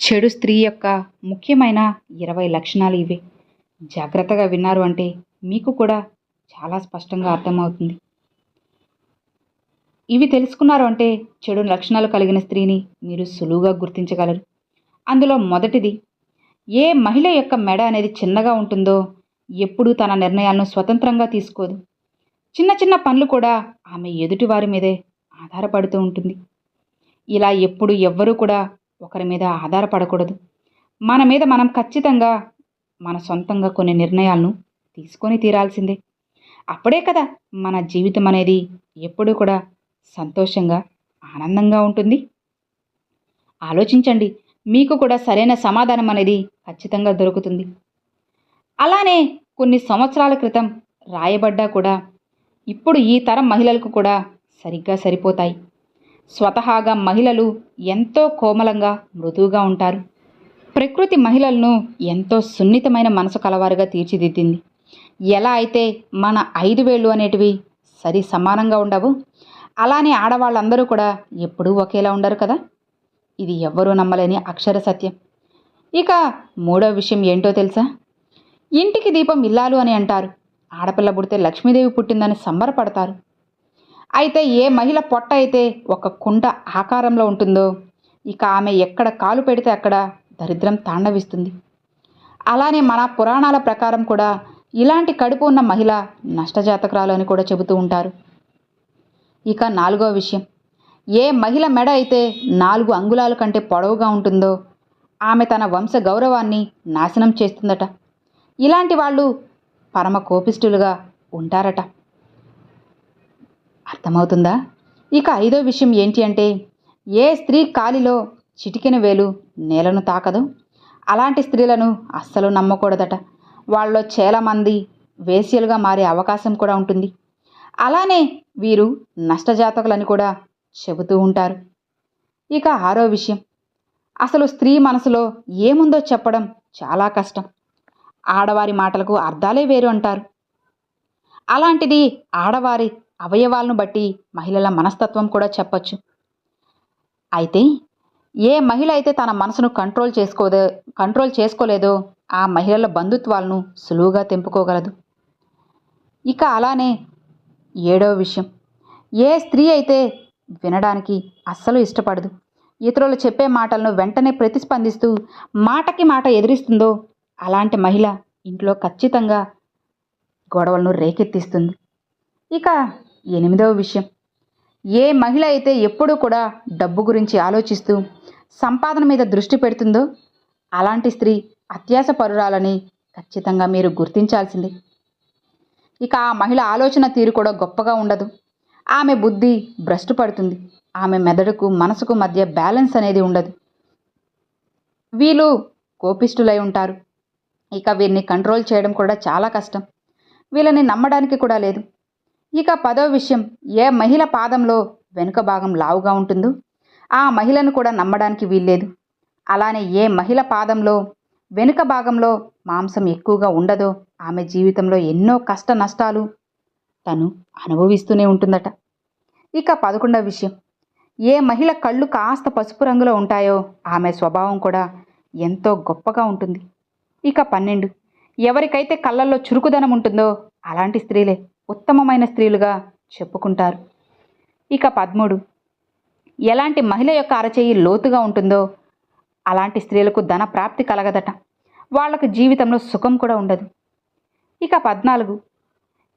చెడు స్త్రీ యొక్క ముఖ్యమైన ఇరవై లక్షణాలు ఇవే. జాగ్రత్తగా విన్నారు అంటే మీకు కూడా చాలా స్పష్టంగా అర్థమవుతుంది. ఇవి తెలుసుకున్నారు అంటే చెడు లక్షణాలు కలిగిన స్త్రీని మీరు సులువుగా గుర్తించగలరు. అందులో మొదటిది ఏ మహిళ యొక్క మెడ అనేది చిన్నగా ఉంటుందో ఎప్పుడూ తన నిర్ణయాలను స్వతంత్రంగా తీసుకోదు. చిన్న చిన్న పనులు కూడా ఆమె ఎదుటివారి మీదే ఆధారపడుతూ ఉంటుంది. ఇలా ఎప్పుడు ఎవ్వరూ కూడా ఒకరి మీద ఆధారపడకూడదు. మన మీద మనం ఖచ్చితంగా మన సొంతంగా కొన్ని నిర్ణయాలను తీసుకొని తీరాల్సిందే. అప్పుడే కదా మన జీవితం అనేది ఎప్పుడూ కూడా సంతోషంగా ఆనందంగా ఉంటుంది. ఆలోచించండి మీకు కూడా సరైన సమాధానం అనేది ఖచ్చితంగా దొరుకుతుంది. అలానే కొన్ని సంవత్సరాల క్రితం రాయబడ్డా కూడా ఇప్పుడు ఈ తరం మహిళలకు కూడా సరిగ్గా సరిపోతాయి. స్వతహాగా మహిళలు ఎంతో కోమలంగా మృదువుగా ఉంటారు. ప్రకృతి మహిళలను ఎంతో సున్నితమైన మనసు కలవారుగా తీర్చిదిద్దింది. ఎలా అయితే మన ఐదు వేళ్ళు అనేటివి సరి సమానంగా ఉండవు అలానే ఆడవాళ్ళందరూ కూడా ఎప్పుడూ ఒకేలా ఉండరు కదా? ఇది ఎవ్వరూ నమ్మలేని అక్షర సత్యం. ఇక మూడో విషయం ఏంటో తెలుసా? ఇంటికి దీపం ఇల్లాలు అని అంటారు. ఆడపిల్ల పుడితే లక్ష్మీదేవి పుట్టిందని సంబరపడతారు. అయితే ఏ మహిళ పొట్ట అయితే ఒక కుండ ఆకారంలో ఉంటుందో ఇక ఆమె ఎక్కడ కాలు పెడితే అక్కడ దరిద్రం తాండవిస్తుంది. అలానే మన పురాణాల ప్రకారం కూడా ఇలాంటి కడుపు ఉన్న మహిళ నష్టజాతకురాలు అని కూడా చెబుతూ ఉంటారు. ఇక నాలుగో విషయం. ఏ మహిళ మెడ అయితే నాలుగు అంగుళాల కంటే పొడవుగా ఉంటుందో ఆమె తన వంశ గౌరవాన్ని నాశనం చేస్తుందట. ఇలాంటి వాళ్ళు పరమ కోపిష్ఠులుగా ఉంటారట. అర్థమవుతుందా? ఇక ఐదో విషయం ఏంటి అంటే ఏ స్త్రీ కాలిలో చిటికిన వేలు నేలను తాకదు? అలాంటి స్త్రీలను అస్సలు నమ్మకూడదట. వాళ్ళలో చాలామంది వేశ్యలుగా మారే అవకాశం కూడా ఉంటుంది. అలానే వీరు నష్టజాతకులని కూడా చెబుతూ ఉంటారు. ఇక ఆరో విషయం. అసలు స్త్రీ మనసులో ఏముందో చెప్పడం చాలా కష్టం. ఆడవారి మాటలకు అర్థాలే వేరు అంటారు. అలాంటిది ఆడవారి అవయవాలను బట్టి మహిళల మనస్తత్వం కూడా చెప్పచ్చు. అయితే ఏ మహిళ అయితే తన మనసును కంట్రోల్ చేసుకోదే కంట్రోల్ చేసుకోలేదో ఆ మహిళల బంధుత్వాలను సులువుగా తెంపుకోగలదు. ఇక అలానే ఏడో విషయం. ఏ స్త్రీ అయితే వినడానికి అస్సలు ఇష్టపడదు ఇతరులు చెప్పే మాటలను వెంటనే ప్రతిస్పందిస్తూ మాటకి మాట ఎదిరిస్తుందో అలాంటి మహిళ ఇంట్లో ఖచ్చితంగా గొడవలను రేకెత్తిస్తుంది. ఇక ఎనిమిదవ విషయం. ఏ మహిళ అయితే ఎప్పుడూ కూడా డబ్బు గురించి ఆలోచిస్తూ సంపాదన మీద దృష్టి పెడుతుందో అలాంటి స్త్రీ అత్యాస పరురాలని ఖచ్చితంగా మీరు గుర్తించాల్సింది. ఇక ఆ మహిళ ఆలోచన తీరు కూడా గొప్పగా ఉండదు. ఆమె బుద్ధి భ్రష్టు పడుతుంది. ఆమె మెదడుకు మనసుకు మధ్య బ్యాలెన్స్ అనేది ఉండదు. వీళ్ళు కోపిష్ఠులై ఉంటారు. ఇక వీరిని కంట్రోల్ చేయడం కూడా చాలా కష్టం. వీళ్ళని నమ్మడానికి కూడా లేదు. ఇక పదో విషయం ఏ మహిళ పాదంలో వెనుక భాగం లావుగా ఉంటుందో? ఆ మహిళను కూడా నమ్మడానికి వీల్లేదు. అలానే ఏ మహిళ పాదంలో వెనుక భాగంలో మాంసం ఎక్కువగా ఉండదో ఆమె జీవితంలో ఎన్నో కష్ట నష్టాలు తను అనుభవిస్తూనే ఉంటుందట. ఇక పదకొండవ విషయం ఏ మహిళ కళ్ళు కాస్త పసుపు రంగులో ఉంటాయో ఆమె స్వభావం కూడా ఎంతో గొప్పగా ఉంటుంది. ఇక పన్నెండు ఎవరికైతే కళ్ళల్లో చురుకుదనం ఉంటుందో అలాంటి స్త్రీలే. ఉత్తమమైన స్త్రీలుగా చెప్పుకుంటారు. ఇక పదమూడు ఎలాంటి మహిళ యొక్క అరచేయి లోతుగా ఉంటుందో అలాంటి స్త్రీలకు ధన ప్రాప్తి కలగదట. వాళ్ళకు జీవితంలో సుఖం కూడా ఉండదు. ఇక పద్నాలుగు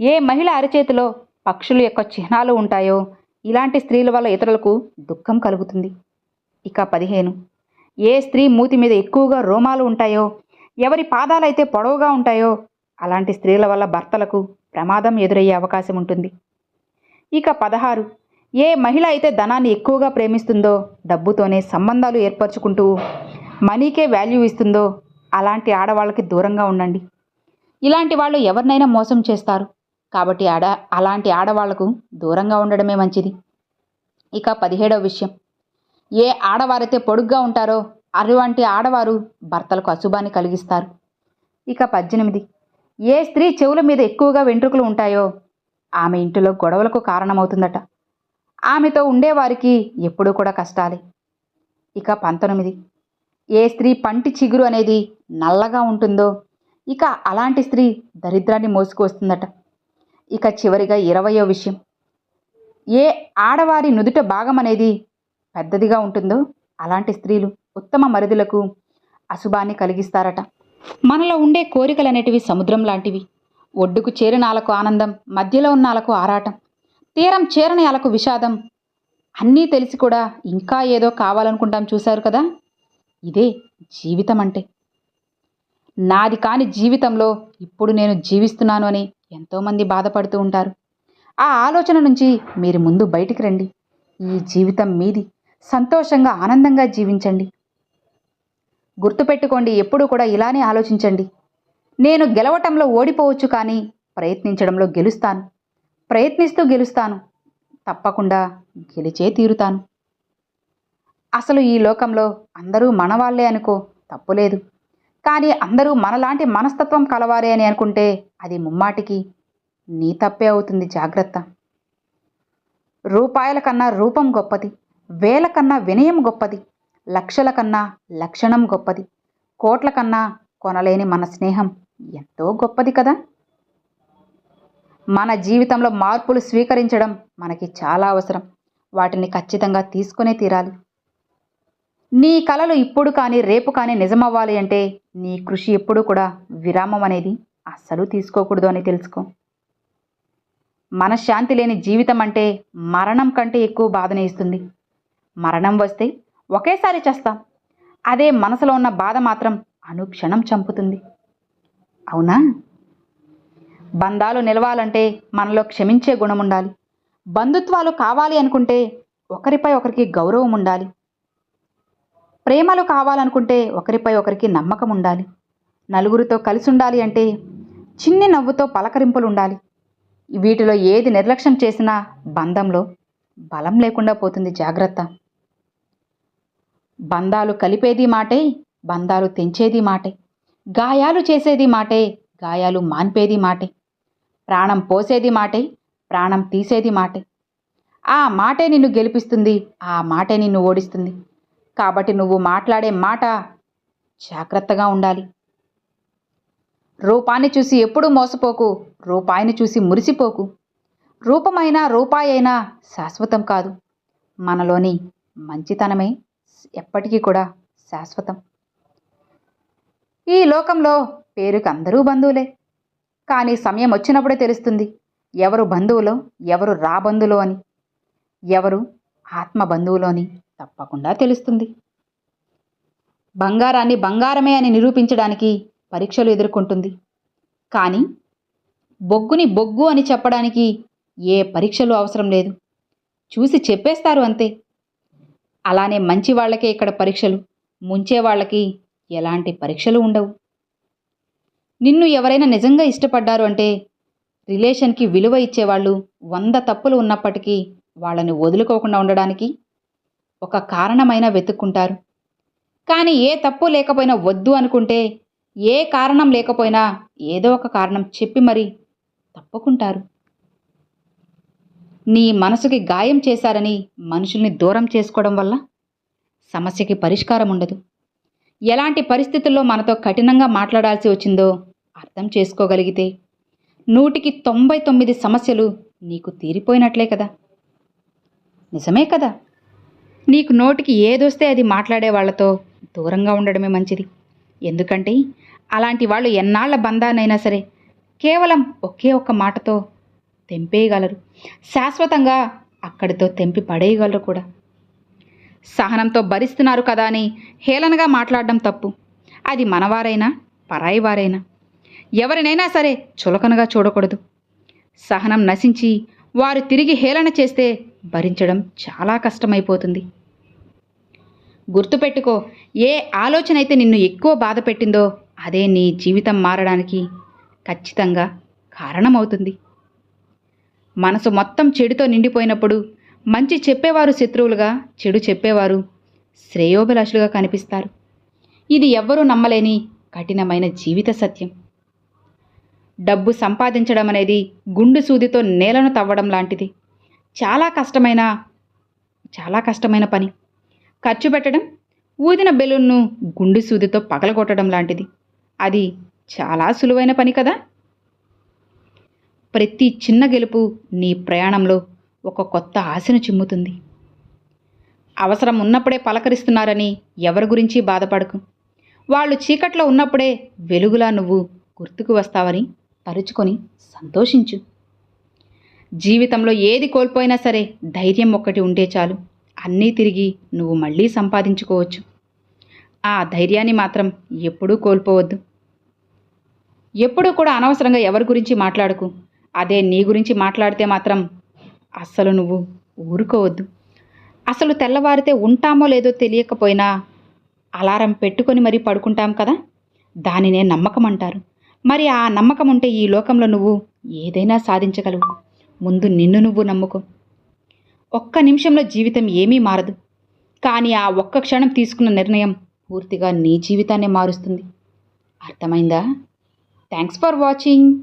ఏ మహిళ అరచేతిలో పక్షుల యొక్క చిహ్నాలు ఉంటాయో ఇలాంటి స్త్రీల వల్ల ఇతరులకు దుఃఖం కలుగుతుంది. ఇక పదిహేను ఏ స్త్రీ మూతి మీద ఎక్కువగా రోమాలు ఉంటాయో ఎవరి పాదాలైతే పొడవుగా ఉంటాయో అలాంటి స్త్రీల వల్ల భర్తలకు ప్రమాదం ఎదురయ్యే అవకాశం ఉంటుంది. ఇక పదహారు. ఏ మహిళ అయితే ధనాన్ని ఎక్కువగా ప్రేమిస్తుందో డబ్బుతోనే సంబంధాలు ఏర్పరచుకుంటూ మనీకే వాల్యూ ఇస్తుందో అలాంటి ఆడవాళ్ళకి దూరంగా ఉండండి. ఇలాంటి వాళ్ళు ఎవరినైనా మోసం చేస్తారు. కాబట్టి ఆడ అలాంటి ఆడవాళ్ళకు దూరంగా ఉండడమే మంచిది. ఇక పదిహేడవ విషయం. ఏ ఆడవారైతే పొడుగ్గా ఉంటారో అటువంటి ఆడవారు భర్తలకు అశుభాన్ని కలిగిస్తారు. ఇక పద్దెనిమిది. ఏ స్త్రీ చెవుల మీద ఎక్కువగా వెంట్రుకలు ఉంటాయో ఆమె ఇంటిలో గొడవలకు కారణమవుతుందట. ఆమెతో ఉండేవారికి ఎప్పుడూ కూడా కష్టాలే. ఇక పంతొమ్మిది. ఏ స్త్రీ పంటి చిగురు అనేది నల్లగా ఉంటుందో ఇక అలాంటి స్త్రీ దరిద్రాన్ని మోసుకొస్తుందట ఇక చివరిగా ఇరవయో విషయం. ఏ ఆడవారి నుదుట భాగం అనేది పెద్దదిగా ఉంటుందో అలాంటి స్త్రీలు ఉత్తమ మరుదులకు అశుభాన్ని కలిగిస్తారట. మనలో ఉండే కోరికలనేటివి సముద్రం లాంటివి. ఒడ్డుకు చేరినాలకు ఆనందం మధ్యలో ఉన్నాలకు ఆరాటం తీరం చేరని అలకు విషాదం. అన్నీ తెలిసి కూడా ఇంకా ఏదో కావాలనుకుంటాం చూశారు కదా? ఇదే జీవితం అంటే నాది కాని జీవితంలో ఇప్పుడు నేను జీవిస్తున్నాను అని ఎంతోమంది బాధపడుతూ ఉంటారు. ఆ ఆలోచన నుంచి మీరు ముందు బయటికి రండి. ఈ జీవితం మీది. సంతోషంగా ఆనందంగా జీవించండి. గుర్తుపెట్టుకోండి ఎప్పుడూ కూడా ఇలానే ఆలోచించండి. నేను గెలవటంలో ఓడిపోవచ్చు కానీ ప్రయత్నించడంలో గెలుస్తాను. ప్రయత్నిస్తూ గెలుస్తాను. తప్పకుండా గెలిచే తీరుతాను. అసలు ఈ లోకంలో అందరూ మనవాళ్ళే అనుకో తప్పులేదు కానీ అందరూ మనలాంటి మనస్తత్వం కలవారే అని అనుకుంటే అది ముమ్మాటికి నీ తప్పే అవుతుంది జాగ్రత్త. రూపాయల కన్నా రూపం గొప్పది వేల కన్నా వినయం గొప్పది. లక్షల కన్నా లక్షణం గొప్పది. కోట్ల కన్నా కొనలేని మన స్నేహం ఎంతో గొప్పది కదా? మన జీవితంలో మార్పులు స్వీకరించడం మనకి చాలా అవసరం. వాటిని ఖచ్చితంగా తీసుకునే తీరాలి. నీ కలలు ఇప్పుడు కానీ రేపు కానీ నిజమవ్వాలి అంటే నీ కృషి ఎప్పుడు కూడా విరామం అనేది అస్సలు తీసుకోకూడదు అని తెలుసుకో. మనశ్శాంతి లేని జీవితం అంటే మరణం కంటే ఎక్కువ బాధని ఇస్తుంది. మరణం వస్తే ఒకేసారి చేస్తాం. అదే మనసులో ఉన్న బాధ మాత్రం అనుక్షణం చంపుతుంది. అవునా? బంధాలు నిలవాలంటే మనలో క్షమించే గుణం ఉండాలి. బంధుత్వాలు కావాలి అనుకుంటే ఒకరిపై ఒకరికి గౌరవం ఉండాలి. ప్రేమలు కావాలనుకుంటే ఒకరిపై ఒకరికి నమ్మకం ఉండాలి. నలుగురితో కలిసి ఉండాలి అంటే చిన్ని నవ్వుతో పలకరింపులు ఉండాలి. వీటిలో ఏది నిర్లక్ష్యం చేసినా బంధంలో బలం లేకుండా పోతుంది జాగ్రత్త. బంధాలు కలిపేది మాటే బంధాలు తెంచేది మాటే. గాయాలు చేసేది మాటే గాయాలు మాన్పేది మాటే. ప్రాణం పోసేది మాటే ప్రాణం తీసేది మాటే. ఆ మాటే నిన్ను గెలిపిస్తుంది ఆ మాటే నిన్ను ఓడిస్తుంది. కాబట్టి నువ్వు మాట్లాడే మాట జాగ్రత్తగా ఉండాలి. రూపాన్ని చూసి ఎప్పుడూ మోసపోకు రూపాయిని చూసి మురిసిపోకు. రూపమైనా రూపాయి అయినా శాశ్వతం కాదు. మనలోని మంచితనమే ఎప్పటికీ కూడా శాశ్వతం. ఈ లోకంలో పేరుకి అందరూ బంధువులే. కానీ సమయం వచ్చినప్పుడే తెలుస్తుంది ఎవరు బంధువులో ఎవరు రాబంధులో అని. ఎవరు ఆత్మ బంధువులో అని తప్పకుండా తెలుస్తుంది. బంగారాన్ని బంగారమే అని నిరూపించడానికి పరీక్షలు ఎదుర్కొంటుంది. కానీ బొగ్గుని బొగ్గు అని చెప్పడానికి ఏ పరీక్షలు అవసరం లేదు. చూసి చెప్పేస్తారు అంతే. అలానే మంచి వాళ్ళకే ఇక్కడ పరీక్షలు. ముంచే వాళ్ళకి ఎలాంటి పరీక్షలు ఉండవు. నిన్ను ఎవరైనా నిజంగా ఇష్టపడ్డారు అంటే రిలేషన్కి విలువ ఇచ్చేవాళ్ళు వంద తప్పులు ఉన్నప్పటికీ వాళ్ళని వదులుకోకుండా ఉండడానికి ఒక కారణమైన వెతుక్కుంటారు. కానీ ఏ తప్పు లేకపోయినా వద్దు అనుకుంటే ఏ కారణం లేకపోయినా ఏదో ఒక కారణం చెప్పి మరి తప్పుకుంటారు. నీ మనసుకి గాయం చేశారని మనుషుల్ని దూరం చేసుకోవడం వల్ల సమస్యకి పరిష్కారం ఉండదు. ఎలాంటి పరిస్థితుల్లో మనతో కఠినంగా మాట్లాడాల్సి వచ్చిందో అర్థం చేసుకోగలిగితే నూటికి తొంభై తొమ్మిది సమస్యలు నీకు తీరిపోయినట్లే కదా. నిజమే కదా? నీకు నోటికి ఏదొస్తే అది మాట్లాడే వాళ్ళతో దూరంగా ఉండడమే మంచిది. ఎందుకంటే అలాంటి వాళ్ళు ఎన్నాళ్ళ బంధానైనా సరే కేవలం ఒకే ఒక్క మాటతో తెంపేయగలరు. శాశ్వతంగా అక్కడితో తెంపి పడేయగలరు కూడా. సహనంతో భరిస్తున్నారు కదా అని హేళనగా మాట్లాడడం తప్పు. అది మనవారైనా పరాయి వారైనా. ఎవరినైనా సరే చులకనగా చూడకూడదు. సహనం నశించి వారు తిరిగి హేళన చేస్తే భరించడం చాలా కష్టమైపోతుంది. గుర్తుపెట్టుకో ఏ ఆలోచన అయితే నిన్ను ఎక్కువ బాధ పెట్టిందో అదే నీ జీవితం మారడానికి ఖచ్చితంగా కారణమవుతుంది. మనసు మొత్తం చెడుతో నిండిపోయినప్పుడు మంచి చెప్పేవారు శత్రువులుగా చెడు చెప్పేవారు శ్రేయోభిలాషులుగా కనిపిస్తారు. ఇది ఎవ్వరూ నమ్మలేని కఠినమైన జీవిత సత్యం. డబ్బు సంపాదించడం అనేది గుండు సూదితో నేలను తవ్వడం లాంటిది. చాలా కష్టమైన చాలా కష్టమైన పని. ఖర్చు పెట్టడం ఊదిన బెలూన్ను గుండు సూదితో పగలగొట్టడం లాంటిది. అది చాలా సులువైన పని కదా? ప్రతి చిన్న గెలుపు నీ ప్రయాణంలో ఒక కొత్త ఆశను చిమ్ముతుంది. అవసరం ఉన్నప్పుడే పలకరిస్తున్నారని ఎవరి గురించి బాధపడకు. వాళ్ళు చీకట్లో ఉన్నప్పుడే వెలుగులా నువ్వు గుర్తుకు వస్తావని తలుచుకొని సంతోషించు. జీవితంలో ఏది కోల్పోయినా సరే ధైర్యం ఒక్కటి ఉంటే చాలు. అన్నీ తిరిగి నువ్వు మళ్ళీ సంపాదించుకోవచ్చు. ఆ ధైర్యాన్ని మాత్రం ఎప్పుడూ కోల్పోవద్దు. ఎప్పుడూ కూడా అనవసరంగా ఎవరి గురించి మాట్లాడకు. అదే నీ గురించి మాట్లాడితే మాత్రం అస్సలు నువ్వు ఊరుకోవద్దు. అసలు తెల్లవారితే ఉంటామో లేదో తెలియకపోయినా అలారం పెట్టుకొని మరీ పడుకుంటాం కదా? దానినే నమ్మకం అంటారు మరి ఆ నమ్మకం ఉంటే ఈ లోకంలో నువ్వు ఏదైనా సాధించగలవు. ముందు నిన్ను నువ్వు నమ్ముకో. ఒక్క నిమిషంలో జీవితం ఏమీ మారదు. కానీ ఆ ఒక్క క్షణం తీసుకున్న నిర్ణయం పూర్తిగా నీ జీవితాన్ని మారుస్తుంది. అర్థమైందా? Thanks for watching.